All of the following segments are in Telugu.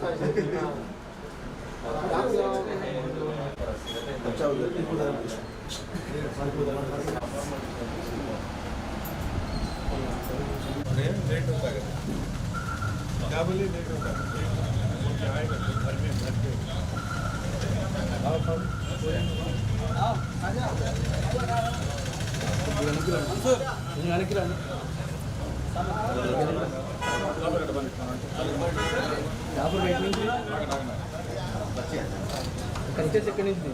अच्छा लेट होता है क्या बोलिए लेट होता है आएगा घर में घर पे आओ आओ आ जाओ किराने డాబర్ వెయిటింగ్ కంటే ఎక్కడి నుంచి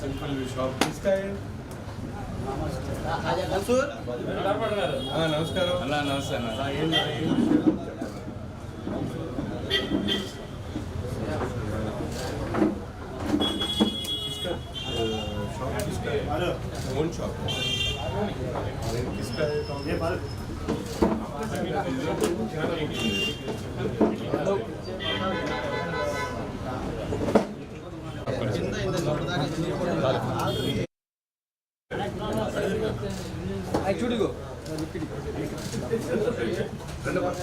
సింపుల్ షాప్ తీసుకాయండి అనుకుంటున్నారా అదే చెప్పండి अच्छा सिंपल शॉप किसका है हाँ नमस्कार అన్నా నమస్తే అన్న हाँ, ये ना- ये विषय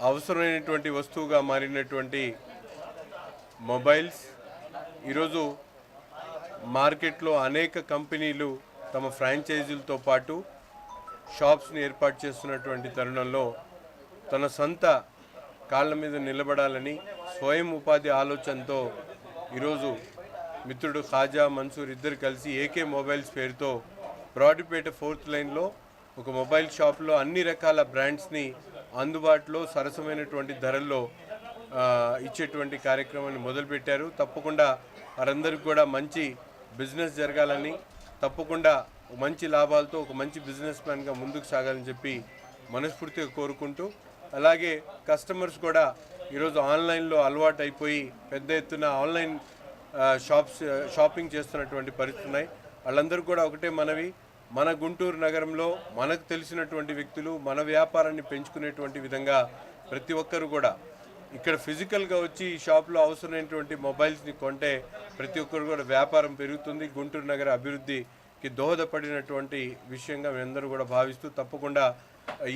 అవసరమైనటువంటి వస్తువుగా మారినటువంటి మొబైల్స్ ఈరోజు మార్కెట్లో అనేక కంపెనీలు తమ ఫ్రాంచైజీలతో పాటు షాప్స్ని ఏర్పాటు చేస్తున్నటువంటి తరుణంలో తన సొంత కాళ్ళ మీద నిలబడాలని స్వయం ఉపాధి ఆలోచనతో ఈరోజు మిత్రుడు ఖాజా మన్సూర్ ఇద్దరు కలిసి ఏకే మొబైల్స్ పేరుతో బ్రాడ్పేట ఫోర్త్ లైన్లో ఒక మొబైల్ షాప్లో అన్ని రకాల బ్రాండ్స్ని అందుబాటులో సరసమైనటువంటి ధరల్లో ఇచ్చేటువంటి కార్యక్రమాన్ని మొదలుపెట్టారు. తప్పకుండా వారందరికీ కూడా మంచి బిజినెస్ జరగాలని తప్పకుండా మంచి లాభాలతో ఒక మంచి బిజినెస్ మ్యాన్గా ముందుకు సాగాలని చెప్పి మనస్ఫూర్తిగా కోరుకుంటూ అలాగే కస్టమర్స్ కూడా ఈరోజు ఆన్లైన్లో అలవాటు అయిపోయి పెద్ద ఎత్తున ఆన్లైన్ షాప్స్ షాపింగ్ చేస్తున్నటువంటి పరిస్థితున్నాయి వాళ్ళందరికీ వాళ్ళందరూ కూడా ఒకటే మనవి మన గుంటూరు నగరంలో మనకు తెలిసినటువంటి వ్యక్తులు మన వ్యాపారాన్ని పెంచుకునేటువంటి విధంగా ప్రతి ఒక్కరు కూడా ఇక్కడ ఫిజికల్గా వచ్చి ఈ షాప్లో అవసరమైనటువంటి మొబైల్స్ని కొంటే ప్రతి ఒక్కరు కూడా వ్యాపారం పెరుగుతుంది. గుంటూరు నగర అభివృద్ధికి దోహదపడినటువంటి విషయంగా మేమందరూ కూడా భావిస్తూ తప్పకుండా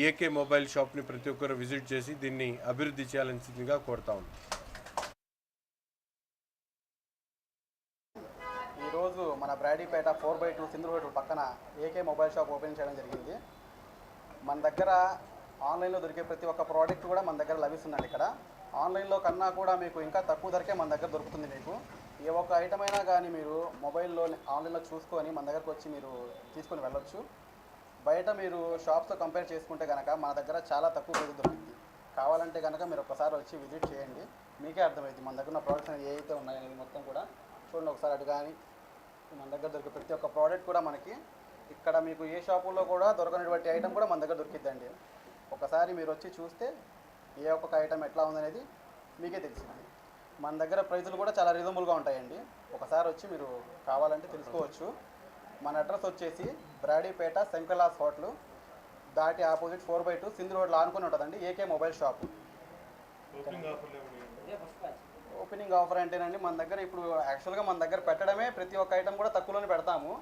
ఏకే మొబైల్ షాప్ని ప్రతి ఒక్కరు విజిట్ చేసి దీన్ని అభివృద్ధి చేయాలని కోరుతా ఉన్నాం. ఈరోజు ఫోర్ బై టూ సింధు పక్కన ఏకే మొబైల్ షాప్ ఓపెన్ చేయడం జరిగింది. మన దగ్గర ఆన్లైన్లో దొరికే ప్రతి ఒక్క ప్రోడక్ట్ కూడా మన దగ్గర లభిస్తుందండి ఇక్కడ. ఆన్లైన్లో కన్నా కూడా మీకు ఇంకా తక్కువ ధరకే మన దగ్గర దొరుకుతుంది మీకు. ఏ ఒక్క ఐటమ్ అయినా కానీ మీరు మొబైల్లో ఆన్లైన్లో చూసుకొని మన దగ్గరకు వచ్చి మీరు తీసుకొని వెళ్ళొచ్చు. బయట మీరు షాప్స్తో కంపేర్ చేసుకుంటే కనుక మన దగ్గర చాలా తక్కువ ప్రైస్ దొరుకుతుంది. కావాలంటే కనుక మీరు ఒకసారి వచ్చి విజిట్ చేయండి. మీకే అర్థమవుతుంది మన దగ్గర ఉన్న ప్రోడక్ట్స్ ఏవైతే ఏ అయితే ఉన్నాయనేది మొత్తం కూడా. చూడండి ఒకసారి అటు కానీ మన దగ్గర దొరికే ప్రతి ఒక్క ప్రోడక్ట్ కూడా మనకి ఇక్కడ మీకు ఏ షాపుల్లో కూడా దొరకనటువంటి ఐటమ్ కూడా మన దగ్గర దొరికిద్దండి. ఒకసారి మీరు వచ్చి చూస్తే ఏ ఒక్కొక్క ఐటమ్ ఎట్లా ఉందనేది మీకే తెలిసింది. మన దగ్గర ప్రైజులు కూడా చాలా రీజనబుల్గా ఉంటాయండి. ఒకసారి వచ్చి మీరు కావాలంటే తెలుసుకోవచ్చు. మన అడ్రస్ వచ్చేసి బ్రాడీపేట శంకర్లాస్ హోటల్ దాటి opposite four by two Sindhu రోడ్లో ఆనుకుని ఉంటుందండి AK mobile shop. Opening offer అంటేనండి మన దగ్గర ఇప్పుడు యాక్చువల్గా మన దగ్గర పెట్టడమే ప్రతి ఒక్క ఐటమ్ కూడా తక్కువలోనే పెడతాము.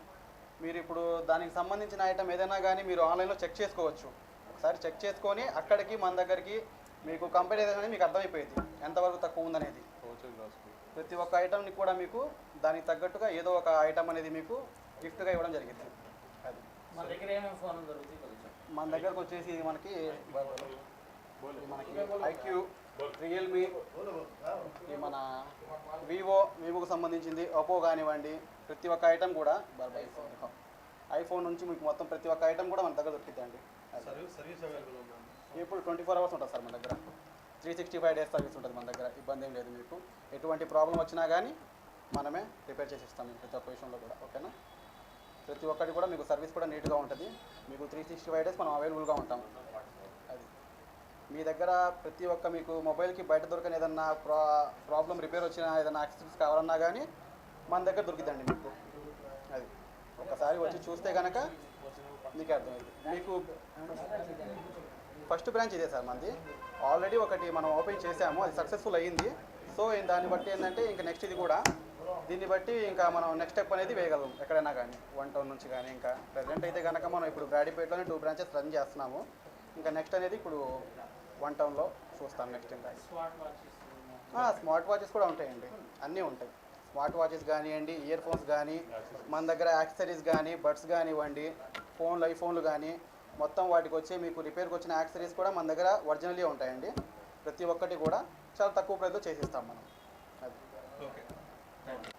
మీరు ఇప్పుడు దానికి సంబంధించిన ఐటమ్ ఏదైనా కానీ మీరు ఆన్లైన్లో చెక్ చేసుకోవచ్చు. ఒకసారి చెక్ చేసుకొని అక్కడికి మన దగ్గరికి మీకు కంపెనీ ఏదైనా మీకు అర్థమైపోయింది. ఎంతవరకు తక్కువ ఉందనేది. ప్రతి ఒక్క ఐటమ్ని కూడా మీకు దానికి తగ్గట్టుగా ఏదో ఒక ఐటమ్ అనేది మీకు గిఫ్ట్గా ఇవ్వడం జరిగింది. అది. మన దగ్గర ఏమేమి ఫోన్ దొరుకుతాయి కొంచెం? మన దగ్గరకు వచ్చేసి ఇది మనకి మనకి ఐక్యూ. రియల్మీ మన వివో వివోకి సంబంధించింది ఒప్పో కానివ్వండి ప్రతి ఒక్క ఐటమ్ కూడా ఐఫోన్ నుంచి మీకు మొత్తం ప్రతి ఒక్క ఐటమ్ కూడా మన దగ్గర దొరుకుతుందండి ఇప్పుడు ట్వంటీ ఫోర్ అవర్స్ ఉంటుంది సార్ మన దగ్గర. Three sixty five days service ఉంటుంది మన దగ్గర. ఇబ్బంది ఏం లేదు మీకు. ఎటువంటి ప్రాబ్లం వచ్చినా కానీ మనమే రిపేర్ చేసి ఇస్తాం మీకు ప్రతి ఒక్క విషయంలో కూడా. ఓకేనా ప్రతి ఒక్కటి కూడా మీకు సర్వీస్ కూడా నీట్గా ఉంటుంది. మీకు త్రీ సిక్స్టీ ఫైవ్ డేస్ మనం అవైలబుల్గా ఉంటాం. మీ దగ్గర ప్రతి ఒక్క మీకు మొబైల్కి బయట దొరకని ఏదన్నా ప్రా ప్రాబ్లం రిపేర్ వచ్చినా ఏదైనా యాక్సెసరీస్ కావాలన్నా కానీ మన దగ్గర దొరికిద్దండి మీకు. అది ఒకసారి వచ్చి చూస్తే కనుక మీకు అర్థమైంది. మీకు ఫస్ట్ బ్రాంచ్ ఇదే సార్ మనది ఆల్రెడీ ఒకటి మనం ఓపెన్ చేసాము అది సక్సెస్ఫుల్ అయ్యింది. సో దాన్ని బట్టి ఏంటంటే ఇంకా నెక్స్ట్ ఇది కూడా. దీన్ని బట్టి ఇంకా మనం నెక్స్ట్ స్టెప్ అనేది వేయగలం ఎక్కడైనా కానీ వన్ టౌన్ నుంచి కానీ ఇంకా. ప్రజెంట్ అయితే కనుక మనం ఇప్పుడు బ్రాడీపేటలోనే టూ బ్రాంచెస్ రన్ చేస్తున్నాము. ఇంకా నెక్స్ట్ అనేది ఇప్పుడు వన్ టౌన్లో చూస్తాం నెక్స్ట్ ఇంకా. స్మార్ట్ వాచెస్ ఆ, స్మార్ట్ వాచెస్ కూడా ఉంటాయండి. అన్నీ ఉంటాయి. స్మార్ట్ వాచెస్ కానివ్వండి ఇయర్ ఫోన్స్ కానీ మన దగ్గర యాక్సెసరీస్ కానీ బడ్స్ కానివ్వండి ఫోన్లు ఐఫోన్లు కానీ మొత్తం వాటికి వచ్చే మీకు రిపేర్కి వచ్చిన యాక్సెసరీస్ కూడా మన దగ్గర ఒరిజినల్లీ ఉంటాయండి. ప్రతి ఒక్కటి కూడా చాలా తక్కువ ప్రైస్లో చేసిస్తాం మనం. అది.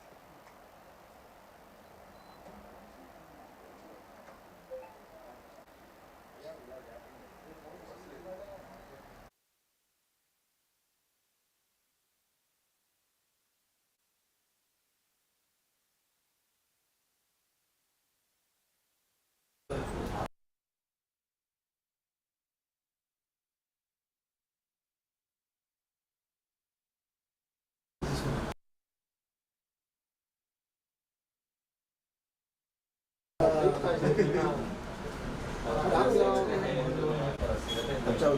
Châu